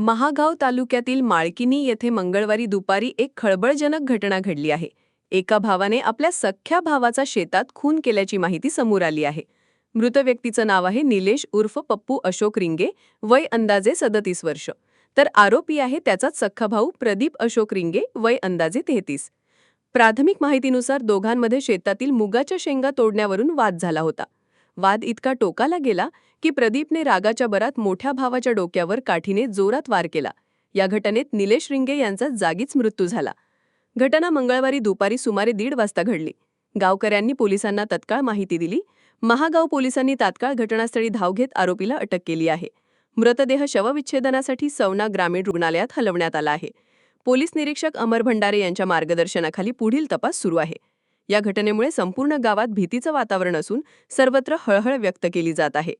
महागाव तालुक्यातील माळकिनी येथे मंगळवारी दुपारी एक खळबळजनक घटना घडली आहे. एका भावाने आपल्या सख्ख्या भावाचा शेतात खून केल्याची माहिती समोर आली आहे. मृत व्यक्तीचं नाव आहे निलेश उर्फ पप्पू अशोक रिंगे वय अंदाजे सदतीस वर्ष. तर आरोपी आहे त्याचाच सख्खा भाऊ प्रदीप अशोक रिंगे वय अंदाजे तेहतीस. प्राथमिक माहितीनुसार दोघांमध्ये शेतातील मुगाच्या शेंगा तोडण्यावरून वाद झाला होता. वाद इतका टोकाला गेला की प्रदीपने रागाच्या बरात मोठ्या भावाच्या डोक्यावर काठीने जोरात वार केला. या घटनेत निलेश रिंगे यांचा जागीच मृत्यू झाला. घटना मंगळवारी दुपारी सुमारे दीड वाजता घडली. गावकऱ्यांनी पोलिसांना तत्काळ माहिती दिली. महागाव पोलिसांनी तात्काळ घटनास्थळी धाव घेत आरोपीला अटक केली आहे. मृतदेह शवविच्छेदनासाठी सवना ग्रामीण रुग्णालयात हलवण्यात आला आहे. पोलीस निरीक्षक अमर भंडारे यांच्या मार्गदर्शनाखाली पुढील तपास सुरू आहे. या घटनेमुळे संपूर्ण गावात भीतीचं वातावरण असून सर्वत्र हळहळ व्यक्त केली जात आहे.